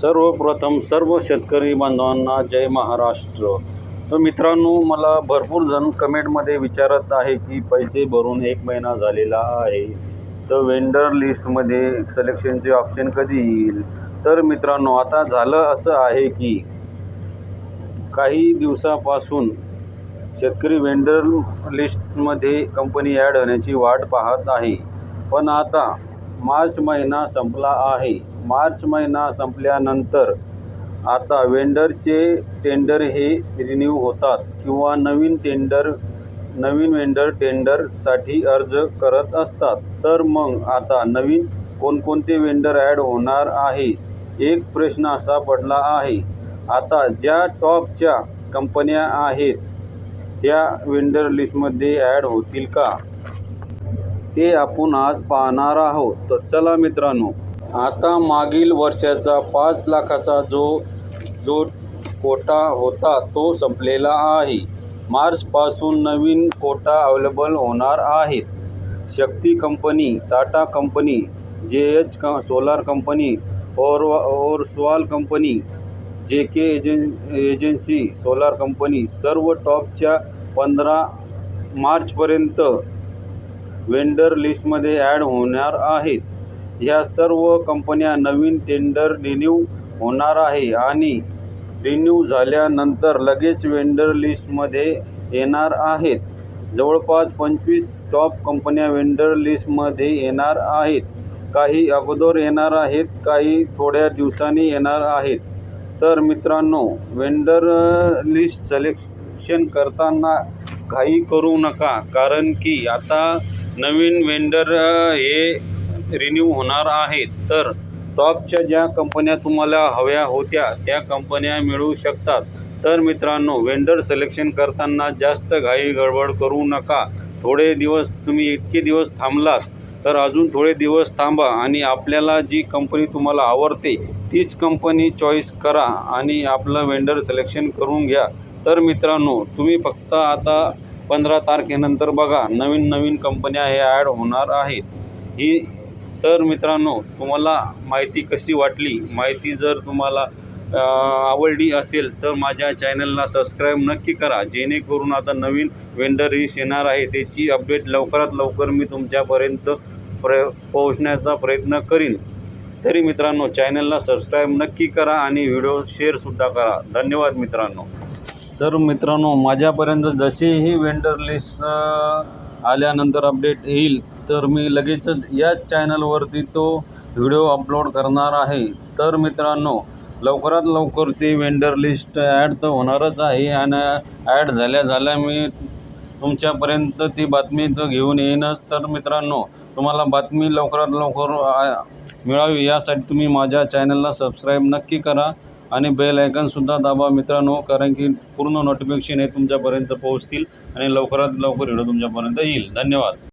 सर्वप्रथम सर्व शेतकरी बांधवांना जय महाराष्ट्र. तर मित्रांनो मला भरपूर जण कमेंटमध्ये विचारत आहे की पैसे भरून एक महिना झालेला आहे तर वेंडर लिस्टमध्ये सिलेक्शनचे ऑप्शन कधी येईल? तर मित्रांनो आता झालं असं आहे की काही दिवसापासून शेतकरी वेंडर लिस्टमध्ये कंपनी ॲड होण्याची वाट पाहत आहे. पण आता मार्च महिना संपला आहे. मार्च महिना संपल्यानंतर आता वेंडरचे टेंडर हे रिन्यू होतात किंवा नवीन टेंडर नवीन वेंडर टेंडरसाठी अर्ज करत असतात. तर मग आता नवीन कोणकोणते वेंडर ॲड होणार आहे? एक प्रश्न असा पडला आहे. आता ज्या टॉपच्या कंपन्या आहेत त्या वेंडर लिस्टमध्ये ॲड होतील का? ते आपण आज पाहणार आहोत. तर चला मित्रांनो आता मागील वर्षाचा पाच लाखाचा जो जो कोटा होता तो संपलेला आहे. मार्चपासून नवीन कोटा अवेलेबल होणार आहेत. Shakti company Tata company J H क सोलार कंपनी और ओरस्वाल कंपनी जे के एजन एजन्सी सोलार कंपनी सर्व टॉपच्या पंधरा मार्चपर्यंत वेंडर लिस्टमध्ये ॲड होणार आहेत. ह्या सर्व कंपन्या नवीन टेंडर रिन्यू होणार आहे आणि रिन्यू झाल्यानंतर लगेच वेंडर लिस्टमध्ये येणार आहेत. जवळपास पंचवीस टॉप कंपन्या वेंडर लिस्टमध्ये येणार आहेत. काही अगोदर येणार आहेत काही थोड्या दिवसांनी येणार आहेत. तर मित्रांनो वेंडर लिस्ट सिलेक्शन करताना घाई करू नका कारण की आता नवीन वेंडर हे रिन्यू होणार आहेत. तर टॉपच्या ज्या कंपन्या तुम्हाला हव्या होत्या त्या कंपन्या मिळू शकतात. तर मित्रांनो वेंडर सिलेक्शन करताना जास्त घाई गडबड करू नका. थोडे दिवस तुम्ही इतके दिवस थांबलात तर अजून थोडे दिवस थांबा आणि आपल्याला जी कंपनी तुम्हाला आवडते तीच कंपनी चॉईस करा आणि आपलं वेंडर सिलेक्शन करून घ्या. तर मित्रांनो तुम्ही फक्त आता पंधरा तारखेनंतर बघा नवीन नवीन कंपन्या हे ॲड होणार आहेत. ही तर मित्रांनो तुम्हाला माहिती कशी वाटली? माहिती जर तुम्हाला आवडली असेल तर माझ्या चॅनलला सबस्क्राईब नक्की करा. जेणेकरून आता नवीन वेंडर रिश येणार आहे त्याची अपडेट लवकरात लवकर मी तुमच्यापर्यंत प्र पोहोचण्याचा प्रयत्न करीन. तरी मित्रांनो चॅनलला सबस्क्राईब नक्की करा आणि व्हिडिओ शेअरसुद्धा करा. धन्यवाद मित्रांनो. तर मित्रांनो माझ्यापर्यंत जसेही वेंडर लिस्ट आल्यानंतर अपडेट येईल तर मी लगेचच याच चॅनलवरती तो व्हिडिओ अपलोड करणार आहे. तर मित्रांनो लवकरात लवकर ती वेंडर लिस्ट ॲड तर होणारच आहे आणि ॲड झाल्या झाल्या मी तुमच्यापर्यंत ती बातमी तर घेऊन येईनच. तर मित्रांनो तुम्हाला बातमी लवकरात लवकर मिळावी यासाठी तुम्ही माझ्या चॅनलला सबस्क्राईब नक्की करा आणि बेल आयकनसुद्धा दाबा मित्रांनो कारण की पूर्ण नोटिफिकेशन हे तुमच्यापर्यंत पोहोचतील आणि लवकरात लवकर व्हिडिओ तुमच्यापर्यंत येईल. धन्यवाद.